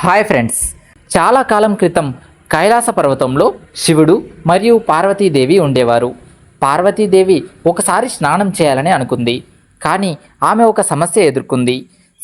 Hi friends. చాలా కాలం క్రితం కైలాస పర్వతంలో శివుడు మరియు పార్వతీదేవి ఉండేవారు. పార్వతీదేవి ఒకసారి స్నానం చేయాలని అనుకుంది. కానీ ఆమె ఒక సమస్య ఎదుర్కొంది.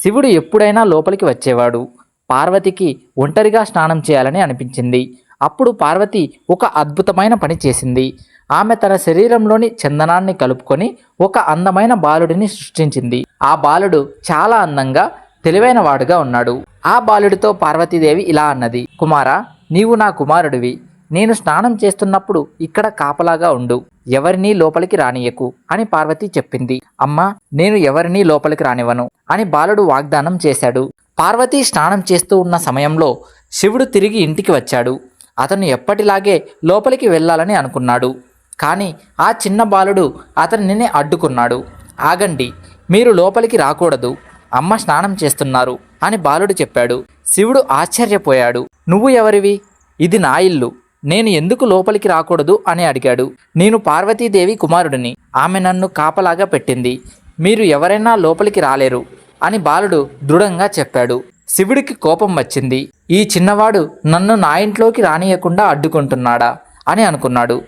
శివుడు ఎప్పుడైనా లోపలికి వచ్చేవాడు. పార్వతికి ఒంటరిగా స్నానం చేయాలని అనిపించింది. అప్పుడు పార్వతి ఒక అద్భుతమైన పని చేసింది. ఆమె తన శరీరంలోని చందనాన్ని కలుపుకొని ఒక అందమైన బాలుడిని సృష్టించింది. ఆ బాలుడు చాలా అందంగా తెలివైన వాడుగా ఉన్నాడు. ఆ బాలుడితో పార్వతీదేవి ఇలా అన్నది కుమారా నీవు నా కుమారుడివి. నేను స్నానం చేస్తున్నప్పుడు ఇక్కడ కాపలాగా ఉండు. ఎవరినీ లోపలికి రానియకు అని పార్వతి చెప్పింది. అమ్మా నేను ఎవరినీ లోపలికి రానివ్వను అని బాలుడు వాగ్దానం చేశాడు. పార్వతి స్నానం చేస్తూ ఉన్న సమయంలో శివుడు తిరిగి ఇంటికి వచ్చాడు. అతను ఎప్పటిలాగే లోపలికి వెళ్ళాలని అనుకున్నాడు. కానీ ఆ చిన్న బాలుడు అతనిని అడ్డుకున్నాడు. ఆగండి మీరు లోపలికి రాకూడదు. అమ్మ స్నానం చేస్తున్నారు అని బాలుడు చెప్పాడు. శివుడు ఆశ్చర్యపోయాడు. నువ్వు ఎవరివి? ఇది నా ఇల్లు. నేను ఎందుకు లోపలికి రాకూడదు? అని అడిగాడు. నేను పార్వతీదేవి కుమారుడిని. ఆమె నన్ను కాపలాగా పెట్టింది. మీరు ఎవరైనా లోపలికి రాలేరు. అని బాలుడు దృఢంగా చెప్పాడు. శివుడికి కోపం వచ్చింది. ఈ చిన్నవాడు నన్ను నా ఇంట్లోకి రానియకుండా అడ్డుకుంటున్నాడా? అని అనుకున్నాడు.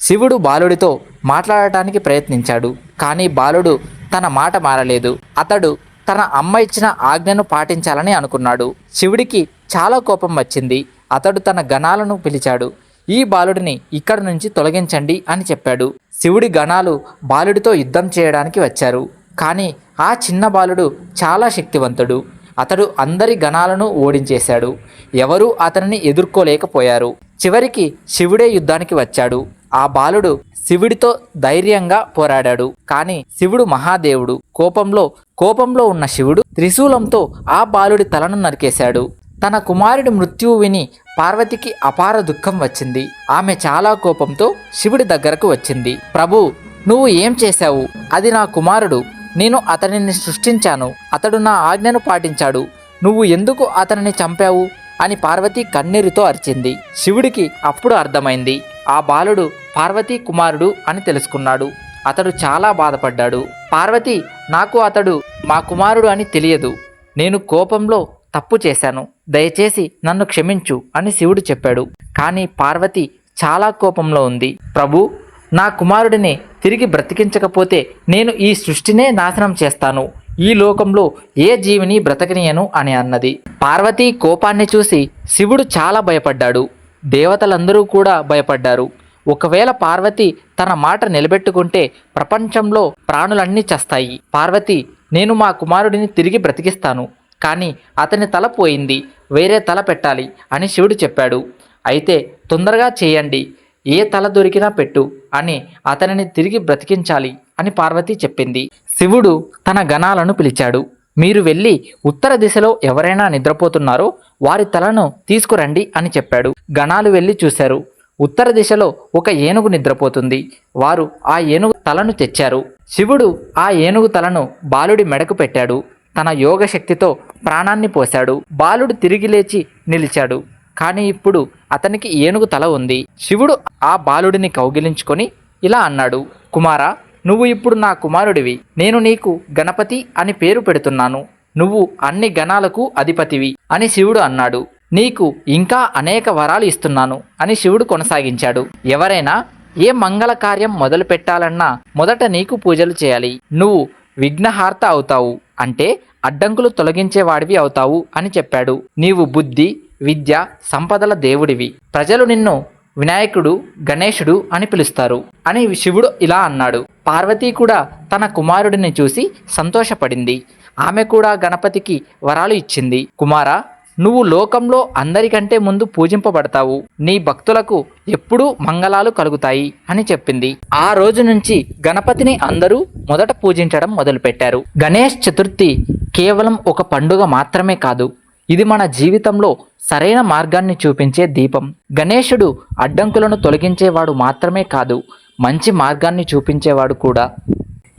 శివుడు బాలుడితో మాట్లాడటానికి ప్రయత్నించాడు. కానీ బాలుడు తన మాట మారలేదు. అతడు తన అమ్మ ఇచ్చిన ఆజ్ఞను పాటించాలని అనుకున్నాడు. శివుడికి చాలా కోపం వచ్చింది. అతడు తన గణాలను పిలిచాడు. ఈ బాలుడిని ఇక్కడి నుంచి తొలగించండి అని చెప్పాడు. శివుడి గణాలు బాలుడితో యుద్ధం చేయడానికి వచ్చారు. కానీ ఆ చిన్న బాలుడు చాలా శక్తివంతుడు. అతడు అందరి గణాలను ఓడించేశాడు. ఎవరూ అతనిని ఎదుర్కోలేకపోయారు. చివరికి శివుడే యుద్ధానికి వచ్చాడు. ఆ బాలుడు శివుడితో ధైర్యంగా పోరాడాడు. కానీ శివుడు మహాదేవుడు. కోపంలో కోపంలో ఉన్న శివుడు త్రిశూలంతో ఆ బాలుడి తలను నరికేశాడు. తన కుమారుడి మృత్యువు విని పార్వతికి అపార దుఃఖం వచ్చింది. ఆమె చాలా కోపంతో శివుడి దగ్గరకు వచ్చింది. ప్రభు నువ్వు ఏం చేశావు? అది నా కుమారుడు. నేను అతనిని సృష్టించాను. అతడు నా ఆజ్ఞను పాటించాడు. నువ్వు ఎందుకు అతనిని చంపావు? అని పార్వతి కన్నీరుతో అరిచింది. శివుడికి అప్పుడు అర్థమైంది. ఆ బాలుడు పార్వతీ కుమారుడు అని తెలుసుకున్నాడు. అతడు చాలా బాధపడ్డాడు. పార్వతి నాకు అతడు మా కుమారుడు అని తెలియదు. నేను కోపంలో తప్పు చేశాను. దయచేసి నన్ను క్షమించు అని శివుడు చెప్పాడు. కానీ పార్వతి చాలా కోపంలో ఉంది. ప్రభు నా కుమారుడిని తిరిగి బ్రతికించకపోతే నేను ఈ సృష్టినే నాశనం చేస్తాను. ఈ లోకంలో ఏ జీవిని బ్రతకనీయను అని అన్నది. పార్వతీ కోపాన్ని చూసి శివుడు చాలా భయపడ్డాడు. దేవతలందరూ కూడా భయపడ్డారు. ఒకవేళ పార్వతి తన మాట నిలబెట్టుకుంటే ప్రపంచంలో ప్రాణులన్నీ చస్తాయి. పార్వతి నేను మా కుమారుడిని తిరిగి బ్రతికిస్తాను. కానీ అతని తల పోయింది. వేరే తల పెట్టాలి అని శివుడు చెప్పాడు. అయితే తొందరగా చేయండి. ఏ తల దొరికినా పెట్టు అని అతనిని తిరిగి బ్రతికించాలి. అని పార్వతి చెప్పింది. శివుడు తన గణాలను పిలిచాడు. మీరు వెళ్ళి ఉత్తర దిశలో ఎవరైనా నిద్రపోతున్నారో వారి తలను తీసుకురండి అని చెప్పాడు. గణాలు వెళ్ళి చూశారు. ఉత్తర దిశలో ఒక ఏనుగు నిద్రపోతుంది. వారు ఆ ఏనుగు తలను తెచ్చారు. శివుడు ఆ ఏనుగు తలను బాలుడి మెడకు పెట్టాడు. తన యోగ శక్తితో ప్రాణాన్ని పోశాడు. బాలుడు తిరిగి లేచి నిలిచాడు. కానీ ఇప్పుడు అతనికి ఏనుగు తల ఉంది. శివుడు ఆ బాలుడిని కౌగిలించుకొని ఇలా అన్నాడు. కుమారా నువ్వు ఇప్పుడు నా కుమారుడివి. నేను నీకు గణపతి అని పేరు పెడుతున్నాను. నువ్వు అన్ని గణాలకు అధిపతివి అని శివుడు అన్నాడు. నీకు ఇంకా అనేక వరాలు ఇస్తున్నాను అని శివుడు కొనసాగించాడు. ఎవరైనా ఏ మంగళ కార్యం మొదలు పెట్టాలన్నా మొదట నీకు పూజలు చేయాలి. నువ్వు విఘ్నహార్త అవుతావు. అంటే అడ్డంకులు తొలగించేవాడివి అవుతావు అని చెప్పాడు. నీవు బుద్ధి విద్య సంపదల దేవుడివి. ప్రజలు నిన్ను వినాయకుడు గణేశుడు అని పిలుస్తారు అని శివుడు ఇలా అన్నాడు. పార్వతి కూడా తన కుమారుడిని చూసి సంతోషపడింది. ఆమె కూడా గణపతికి వరాలు ఇచ్చింది. కుమారా నువ్వు లోకంలో అందరికంటే ముందు పూజింపబడతావు. నీ భక్తులకు ఎప్పుడూ మంగళాలు కలుగుతాయి అని చెప్పింది. ఆ రోజు నుంచి గణపతిని అందరూ మొదట పూజించడం మొదలుపెట్టారు. గణేష్ చతుర్థి కేవలం ఒక పండుగ మాత్రమే కాదు ఇది మన జీవితంలో సరైన మార్గాన్ని చూపించే దీపం. గణేశుడు అడ్డంకులను తొలగించేవాడు మాత్రమే కాదు మంచి మార్గాన్ని చూపించేవాడు కూడా.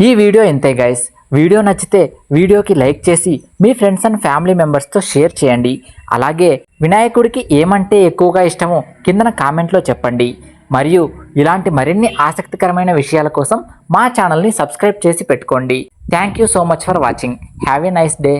ఈ వీడియో ఇంతే గైస్ వీడియో నచ్చితే వీడియోకి లైక్ చేసి మీ ఫ్రెండ్స్ అండ్ ఫ్యామిలీ మెంబర్స్తో షేర్ చేయండి. అలాగే వినాయకుడికి ఏమంటే ఎక్కువగా ఇష్టమో కిందన కామెంట్లో చెప్పండి. మరియు ఇలాంటి మరిన్ని ఆసక్తికరమైన విషయాల కోసం మా ఛానల్ని సబ్స్క్రైబ్ చేసి పెట్టుకోండి. Thank you so much for watching have a nice day